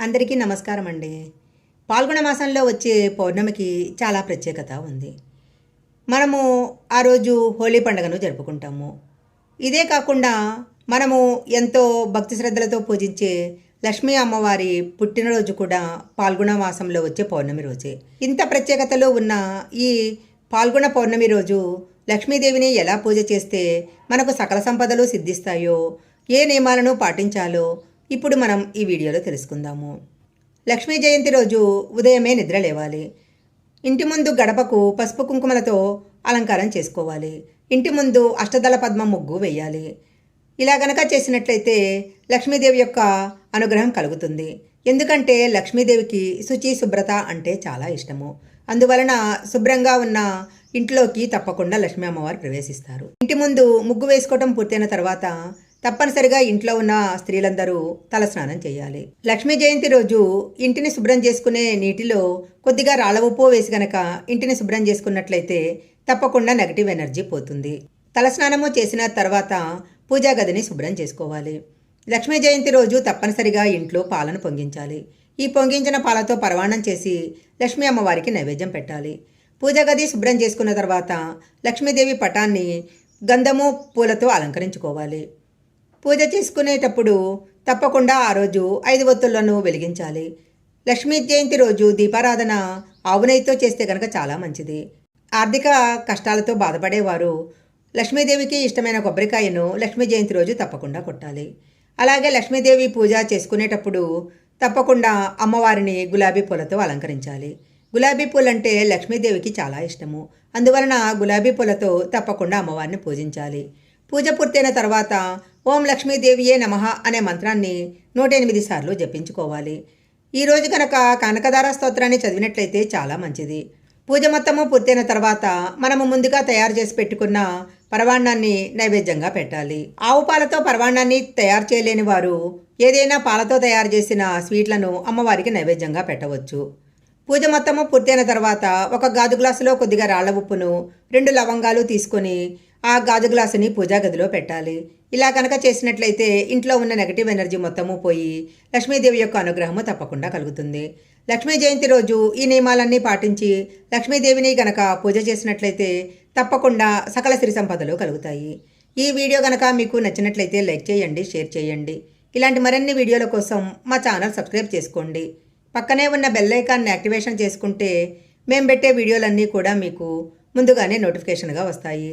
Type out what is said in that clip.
అందరికీ నమస్కారం అండి. పాల్గొన మాసంలో వచ్చే పౌర్ణమికి చాలా ప్రత్యేకత ఉంది. మనము ఆ రోజు హోలీ పండుగను జరుపుకుంటాము. ఇదే కాకుండా మనము ఎంతో భక్తి శ్రద్ధలతో పూజించే లక్ష్మీ అమ్మవారి పుట్టినరోజు కూడా పాల్గొన మాసంలో వచ్చే పౌర్ణమి రోజే. ఇంత ప్రత్యేకతలో ఉన్న ఈ పాల్గొన పౌర్ణమి రోజు లక్ష్మీదేవిని ఎలా పూజ చేస్తే మనకు సకల సంపదలు సిద్ధిస్తాయో ఏ నియమాలను పాటించాలో ఇప్పుడు మనం ఈ వీడియోలో తెలుసుకుందాము. లక్ష్మీ జయంతి రోజు ఉదయమే నిద్ర లేవాలి. ఇంటి ముందు గడపకు పసుపు కుంకుమలతో అలంకారం చేసుకోవాలి. ఇంటి ముందు అష్టదళ పద్మ ముగ్గు వేయాలి. ఇలా గనక చేసినట్లయితే లక్ష్మీదేవి యొక్క అనుగ్రహం కలుగుతుంది. ఎందుకంటే లక్ష్మీదేవికి శుచి శుభ్రత అంటే చాలా ఇష్టము. అందువలన శుభ్రంగా ఉన్న ఇంట్లోకి తప్పకుండా లక్ష్మీ అమ్మవారు ప్రవేశిస్తారు. ఇంటి ముందు ముగ్గు వేసుకోవటం పూర్తయిన తర్వాత తప్పనిసరిగా ఇంట్లో ఉన్న స్త్రీలందరూ తలస్నానం చేయాలి. లక్ష్మీ జయంతి రోజు ఇంటిని శుభ్రం చేసుకునే నీటిలో కొద్దిగా రాళ్ళ ఉప్పు వేసి గనక ఇంటిని శుభ్రం చేసుకున్నట్లయితే తప్పకుండా నెగటివ్ ఎనర్జీ పోతుంది. తలస్నానము చేసిన తర్వాత పూజా గదిని శుభ్రం చేసుకోవాలి. లక్ష్మీ జయంతి రోజు తప్పనిసరిగా ఇంట్లో పాలను పొంగించాలి. ఈ పొంగించిన పాలతో పరవాణం చేసి లక్ష్మీ అమ్మవారికి నైవేద్యం పెట్టాలి. పూజా గది శుభ్రం చేసుకున్న తర్వాత లక్ష్మీదేవి పటాన్ని గంధము పూలతో అలంకరించుకోవాలి. పూజ చేసుకునేటప్పుడు తప్పకుండా ఆ రోజు ఐదు ఒత్తులను వెలిగించాలి. లక్ష్మీ జయంతి రోజు దీపారాధన ఆవునైతో చేస్తే కనుక చాలా మంచిది. ఆర్థిక కష్టాలతో బాధపడేవారు. లక్ష్మీదేవికి ఇష్టమైన కొబ్బరికాయను లక్ష్మీ జయంతి రోజు తప్పకుండా కొట్టాలి. అలాగే లక్ష్మీదేవి పూజ చేసుకునేటప్పుడు తప్పకుండా అమ్మవారిని గులాబీ పూలతో అలంకరించాలి. గులాబీ పూలంటే లక్ష్మీదేవికి చాలా ఇష్టము. అందువలన గులాబీ పూలతో తప్పకుండా అమ్మవారిని పూజించాలి. పూజ పూర్తయిన తర్వాత ఓం లక్ష్మీదేవియే నమః అనే మంత్రాన్ని నూట ఎనిమిది సార్లు జపించుకోవాలి. ఈరోజు కనుక కనకదార స్తోత్రాన్ని చదివినట్లయితే చాలా మంచిది. పూజ మొత్తము పూర్తయిన తర్వాత మనము ముందుగా తయారు చేసి పెట్టుకున్న పరవాణాన్ని నైవేద్యంగా పెట్టాలి. ఆవు పాలతో పరవాణాన్ని తయారు చేయలేని వారు ఏదైనా పాలతో తయారు చేసిన స్వీట్లను అమ్మవారికి నైవేద్యంగా పెట్టవచ్చు. పూజ మొత్తము పూర్తయిన తర్వాత ఒక గాజు గ్లాసులో కొద్దిగా రాళ్ళ ఉప్పును రెండు లవంగాలు తీసుకొని ఆ గాజు గ్లాసుని పూజా గదిలో పెట్టాలి. ఇలా కనుక చేసినట్లయితే ఇంట్లో ఉన్న నెగటివ్ ఎనర్జీ మొత్తము పోయి లక్ష్మీదేవి యొక్క అనుగ్రహము తప్పకుండా కలుగుతుంది. లక్ష్మీ జయంతి రోజు ఈ నియమాలన్నీ పాటించి లక్ష్మీదేవిని గనక పూజ చేసినట్లయితే తప్పకుండా సకల సిరి సంపదలు కలుగుతాయి. ఈ వీడియో గనక మీకు నచ్చినట్లయితే లైక్ చేయండి షేర్ చేయండి. ఇలాంటి మరిన్ని వీడియోల కోసం మా ఛానల్ సబ్స్క్రైబ్ చేసుకోండి. పక్కనే ఉన్న బెల్ ఐకాన్ని యాక్టివేషన్ చేసుకుంటే మేము పెట్టే వీడియోలన్నీ కూడా మీకు ముందుగానే నోటిఫికేషన్గా వస్తాయి.